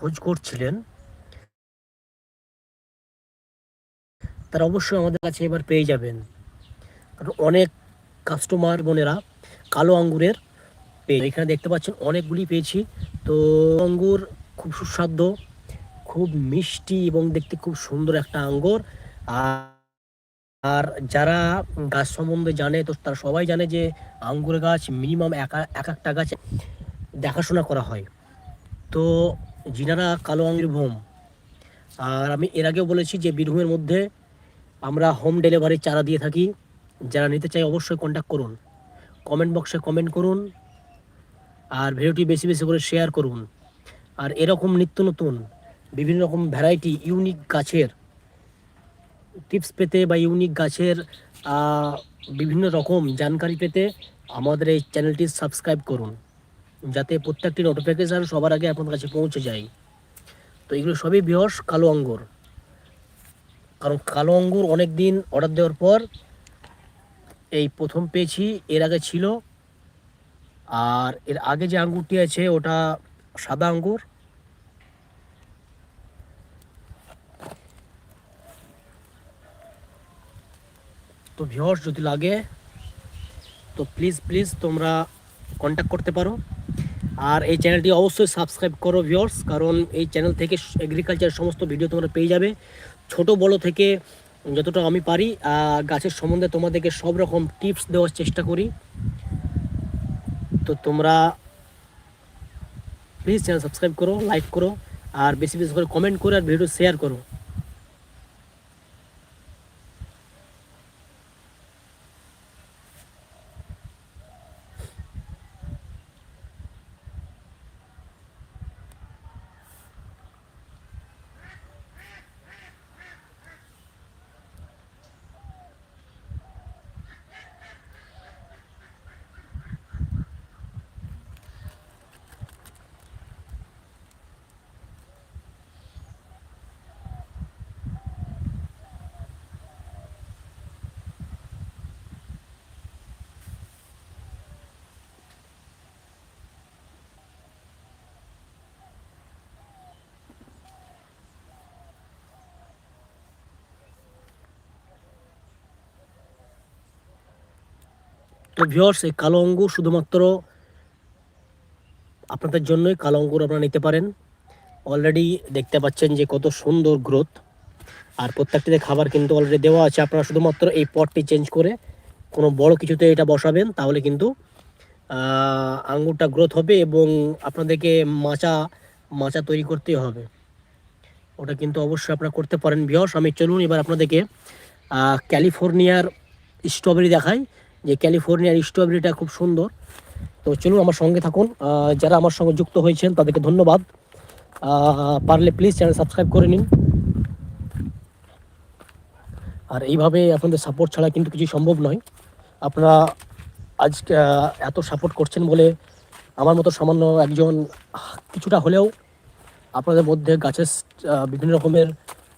খোঁজ করছিলেন, তারা অবশ্যই আমাদের কাছে এবার পেয়ে যাবেন। কারণ অনেক কাস্টমার বোনেরা কালো আঙ্গুরের পেয়ে এখানে দেখতে পাচ্ছেন, অনেকগুলি পেয়েছি। তো আঙ্গুর খুব সুস্বাদু, খুব মিষ্টি এবং দেখতে খুব সুন্দর একটা আঙ্গুর। আর আর যারা গাছ সম্বন্ধে জানে, তো তারা সবাই জানে যে আঙ্গুর গাছ মিনিমাম এক একটা গাছ দেখাশোনা করা হয়। তো যিনারা কালো আঙ্গুর ভোম আর আমি এর আগেও বলেছি যে বীরভূমের মধ্যে আমরা হোম ডেলিভারি চারা দিয়ে থাকি। যারা নিতে চাই অবশ্যই কন্ট্যাক্ট করুন। কমেন্ট বক্সে কমেন্ট করুন। আর ভিডিওটি বেশি বেশি করে শেয়ার করুন। আর এরকম নিত্য নতুন, বিভিন্ন রকম ভ্যারাইটি ইউনিক গাছের টিপস পেতে বা ইউনিক গাছের বিভিন্ন রকম জানকারি পেতে আমাদের এই চ্যানেলটি সাবস্ক্রাইব করুন। যাতে প্রত্যেকটি নোটিফিকেশান সবার আগে আপনার কাছে পৌঁছে যায়। তো এগুলো সবই বিহস কালো আঙ্গুর। কারণ কালো আঙ্গুর অনেক দিন অর্ডার দেওয়ার পর এই প্রথম পেয়েছি, এর আগে ছিল। আর এর আগে যে আঙ্গুরটি আছে, ওটা সাদা আঙ্গুর। তো ভিউয়ার্স যদি লাগে, তো প্লিজ প্লিজ তোমরা কন্ট্যাক্ট করতে পারো। আর এই চ্যানেলটি অবশ্যই সাবস্ক্রাইব করো ভিউয়ার্স কারণ এই চ্যানেল থেকে এগ্রিকালচার সমস্ত ভিডিও তোমরা পেয়ে যাবে। ছোট, বড় থেকে যতটা আমি পারি গাছের সম্বন্ধে তোমাদেরকে সব রকম টিপস দেওয়ার চেষ্টা করি। তো তোমরা প্লিজ চ্যানেল সাবস্ক্রাইব করো লাইক করো, আর বেশি বেশি করে কমেন্ট করো আর ভিডিও শেয়ার করো। তো ভিউয়ার্স এই কালো আঙ্গুর শুধুমাত্র আপনাদের জন্যই কালো আঙ্গুর আপনারা নিতে পারেন। অলরেডি দেখতে পাচ্ছেন যে কত সুন্দর গ্রোথ আর প্রত্যেকটিতে খাবার কিন্তু অলরেডি দেওয়া আছে। আপনারা শুধুমাত্র এই পটটি চেঞ্জ করে কোনো বড় কিছুতে এটা বসাবেন, তাহলে কিন্তু আঙ্গুরটা গ্রোথ হবে এবং আপনাদেরকে মাচা মাচা তৈরি করতেই হবে। ওটা কিন্তু অবশ্যই আপনারা করতে পারেন। ভিওস আমি চলুন এবার আপনাদেরকে ক্যালিফোর্নিয়ার স্ট্রবেরি দেখাই। যে ক্যালিফোর্নিয়ার স্ট্রবেরিটা খুব সুন্দর। তো চলুন আমার সঙ্গে থাকুন। যারা আমার সঙ্গে যুক্ত হয়েছেন তাদেরকে ধন্যবাদ। পারলে প্লিজ চ্যানেল সাবস্ক্রাইব করে নিন। আর এইভাবে আপনাদের সাপোর্ট ছাড়া কিন্তু কিছু সম্ভব নয়। আপনারা আহ, এত সাপোর্ট করছেন বলে আমার মতো সামান্য একজন কিছুটা হলেও আপনাদের মধ্যে গাছের বিভিন্ন রকমের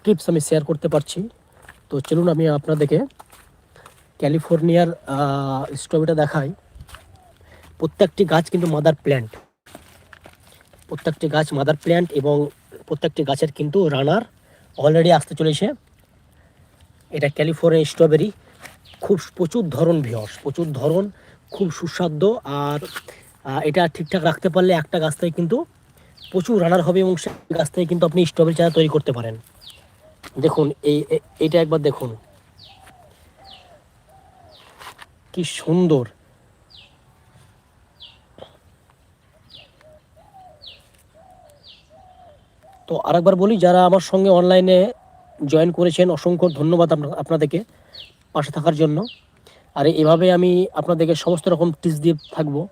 টিপস আমি শেয়ার করতে পারছি। তো চলুন আমি আপনাদেরকে ক্যালিফোর্নিয়ার স্ট্রবেরিটা দেখাই। প্রত্যেকটি গাছ কিন্তু মাদার প্ল্যান্ট প্রত্যেকটি গাছ মাদার প্ল্যান্ট এবং প্রত্যেকটি গাছের কিন্তু রানার অলরেডি আসতে চলেছে। এটা ক্যালিফোর্নিয়া স্ট্রবেরি। খুব প্রচুর ধরন ভিয়স প্রচুর ধরন, খুব সুস্বাদু আর এটা ঠিকঠাক রাখতে পারলে একটা গাছ থেকে কিন্তু প্রচুর রানার হবে এবং সেই গাছ থেকে কিন্তু আপনি স্ট্রবেরি চারা তৈরি করতে পারেন। দেখুন, এই, এ- এইটা একবার দেখুন। কি সুন্দর। তো আরেকবার বলি, যারা আমার সঙ্গে অনলাইনে জয়েন করেছেন, অসংখ্য ধন্যবাদ আপনা- আপনাদেরকে পাশে থাকার জন্য। আর এভাবে আমি আপনাদেরকে সমস্ত রকম টিপস দিয়ে থাকব।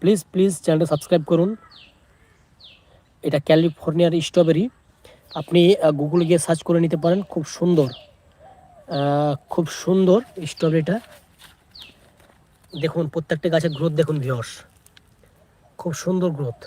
প্লিজ প্লিজ চ্যানেলটা সাবস্ক্রাইব করুন। এটা ক্যালিফোর্নিয়ার স্ট্রবেরি আপনি গুগলে গিয়ে সার্চ করে নিতে পারেন, খুব সুন্দর। খুব সুন্দর স্ট্রবেরিটা। দেখুন প্রত্যেকটা গাছের গ্রোথ দেখুন ভিয়স খুব সুন্দর গ্রোথ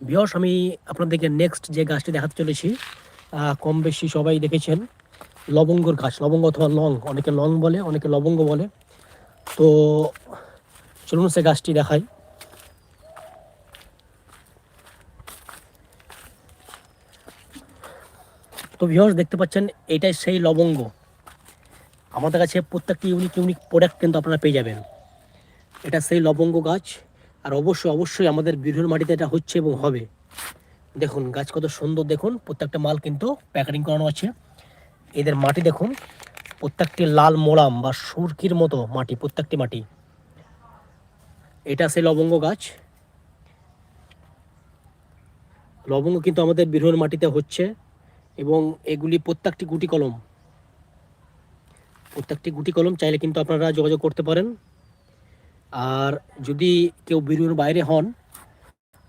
বিয়স আমি আপনাদেরকে নেক্সট যে গাছটি দেখাতে চলেছি কম বেশি সবাই দেখেছেন, লবঙ্গর গাছ, লবঙ্গ অথবা লং, অনেকে লং বলে, অনেকে লবঙ্গ বলে। তো চলুন সে গাছটি দেখাই। তো ভিউয়ার্স দেখতে পাচ্ছেন, এটাই সেই লবঙ্গ। আমাদের কাছে প্রত্যেকটি ইউনিক ইউনিক প্রোডাক্ট কিন্তু আপনারা পেয়ে যাবেন। এটা সেই লবঙ্গ গাছ। আর অবশ্যই অবশ্যই আমাদের বীরভূম মাটিতে এটা হচ্ছে এবং হবে। দেখুন, গাছ কত সুন্দর, দেখুন, প্রত্যেকটা মাল কিন্তু প্যাকেটিং করানো আছে। এদের মাটি দেখুন, প্রত্যেকটি লাল মোলাম বা সুরকির মতো মাটি, প্রত্যেকটি মাটি। এটা সেই লবঙ্গ গাছ। লবঙ্গ কিন্তু আমাদের বীরভূম মাটিতে হচ্ছে এবং এগুলি প্রত্যেকটি গুটি কলম। প্রত্যেকটি গুটি কলম চাইলে কিন্তু আপনারা যোগাযোগ করতে পারেন। আর যদি কেউ বীরভূমের বাইরে হন,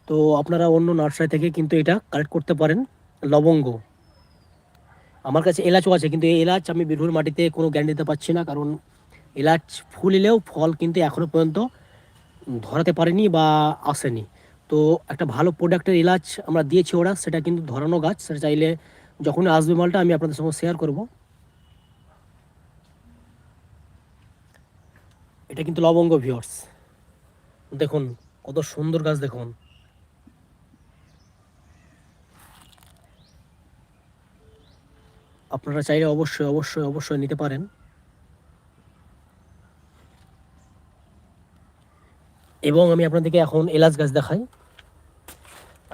তো আপনারা অন্য নার্সারি থেকে কিন্তু এটা কালেক্ট করতে পারেন, লবঙ্গ। আমার কাছে এলাচও আছে, কিন্তু এই এলাচ আমি বীরভূম মাটিতে কোনো গ্যারান্টি দিতে পারছি না, কারণ এলাচ ফুল এলেও ফল কিন্তু এখনও পর্যন্ত ধরাতে পারেনি বা আসেনি। তো একটা ভালো প্রোডাক্টের এলাচ আমরা দিয়েছি ওরা, সেটা কিন্তু ধরানো গাছ, সেটা চাইলে যখন আসবে মালটা আমি আপনাদের সঙ্গে শেয়ার করব। এটা কিন্তু লবঙ্গ ভিওর্স দেখুন, কত সুন্দর গাছ দেখুন। আপনারা চাইলে অবশ্যই অবশ্যই অবশ্যই নিতে পারেন। এবং আমি আপনাদেরকে এখন এলাচ গাছ দেখাই।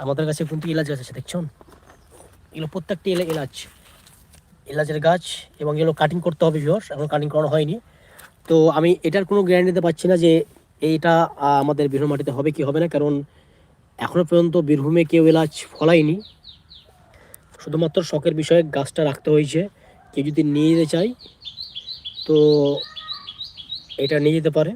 আমাদের কাছে কিন্তু এলাচ গাছ আছে দেখছেন? এগুলো প্রত্যেকটি এলা এলাচ, এলাচের গাছ এবং এগুলো কাটিং করতে হবে ভিওর্স এখন কাটিং করানো হয়নি। তো আমি এটার কোনো গ্যারান্টি দিতে পারছি না যে এইটা আমাদের বীরভূম মাটিতে হবে কি হবে না, কারণ এখনও পর্যন্ত বীরভূমে কেউ এলাচ ফলায়নি। শুধুমাত্র শখের বিষয়ে গাছটা রাখতে হয়েছে, কেউ যদি নিয়ে যেতে চায়, তো এটা নিয়ে যেতে পারে।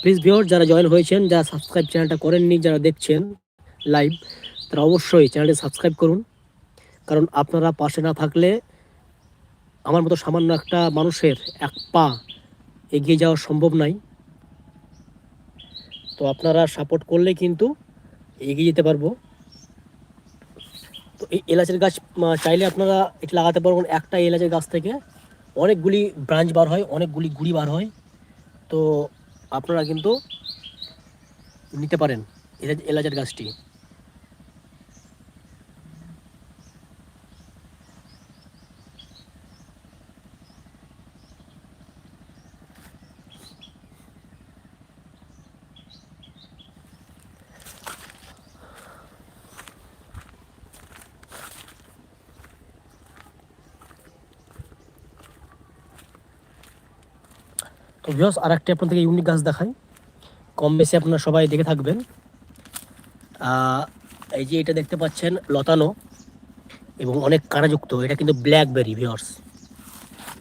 প্লিজ ভিওর যারা জয়েন হয়েছেন, যারা সাবস্ক্রাইব চ্যানেলটা করেননি, যারা দেখছেন লাইভ তারা অবশ্যই চ্যানেলটি সাবস্ক্রাইব করুন। কারণ আপনারা পাশে না থাকলে আমার মতো সামান্য একটা মানুষের এক পা এগিয়ে যাওয়া সম্ভব নাই। তো আপনারা সাপোর্ট করলে কিন্তু এগিয়ে যেতে পারব। তো এই এলাচের গাছ চাইলে আপনারা এটা লাগাতে পারবেন একটা এলাচের গাছ থেকে। অনেকগুলি ব্রাঞ্চ বার হয়, অনেকগুলি গুড়ি বার হয়। তো আপনারা কিন্তু নিতে পারেন এলাচ এলাচের গাছটি। তো ভিউস আর একটা আপনাদেরকে ইউনিক গাছ দেখাই। কম বেশি আপনারা সবাই দেখে থাকবেন। এই যে এটা দেখতে পাচ্ছেন, লতানো এবং অনেক কাঁটাযুক্ত। এটা কিন্তু ব্ল্যাকবেরি ভিউয়ার্স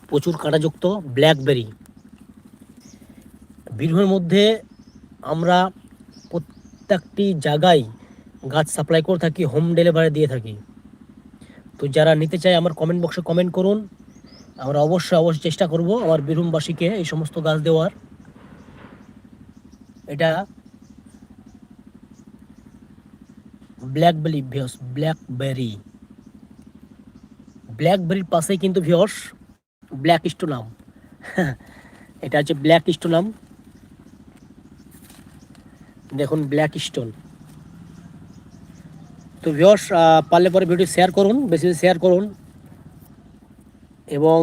প্রচুর কাঁটাযুক্ত ব্ল্যাকবেরি বীরভূমের মধ্যে আমরা প্রত্যেকটি জায়গায় গাছ সাপ্লাই করে থাকি হোম ডেলিভারি দিয়ে থাকি। তো যারা নিতে চায়, আমার কমেন্ট বক্সে কমেন্ট করুন। আমরা অবশ্যই অবশ্যই চেষ্টা করব আমার বীরভূমবাসীকে এই সমস্ত গাছ দেওয়ার। এটা ব্ল্যাকবেরি ভিওস ব্ল্যাকবেরি। ব্ল্যাকবেরির পাশে কিন্তু ভিওস ব্ল্যাক স্টোনাম। এটা হচ্ছে ব্ল্যাক স্টোনাম। দেখুন, ব্ল্যাক স্টোন। তো ভিওস পারলে পরে ভিডিও শেয়ার করুন, বেশি শেয়ার করুন। এবং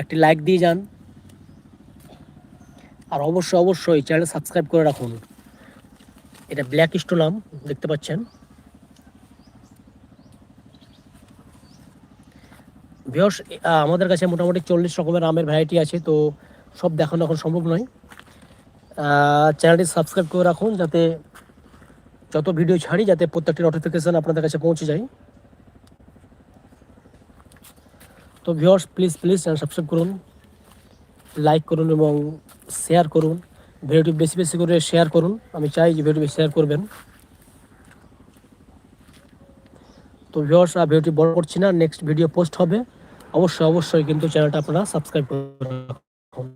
একটি লাইক দিয়ে যান। আর অবশ্যই অবশ্যই চ্যানেল সাবস্ক্রাইব করে রাখুন। এটা ব্ল্যাক স্টোনাম দেখতে পাচ্ছেন? ভিওস আমাদের কাছে মোটামুটি চল্লিশ রকমের আমের ভ্যারাইটি আছে, তো সব দেখানো এখন সম্ভব নয়। চ্যানেলটি সাবস্ক্রাইব করে রাখুন, যাতে যত ভিডিও ছাড়ি, যাতে প্রত্যেকটি নোটিফিকেশান আপনাদের কাছে পৌঁছে যায়। তো viewers please please channel subscribe করুন লাইক করুন এবং শেয়ার করুন। ভিডিওটি বেশি বেশি করে শেয়ার করুন। আমি চাই যে ভিডিওটি শেয়ার করবেন। তো ভিওর্স আর ভিডিওটি বড় করছি না নেক্সট ভিডিও পোস্ট হবে। অবশ্যই অবশ্যই কিন্তু চ্যানেলটা আপনারা সাবস্ক্রাইব করে রাখুন।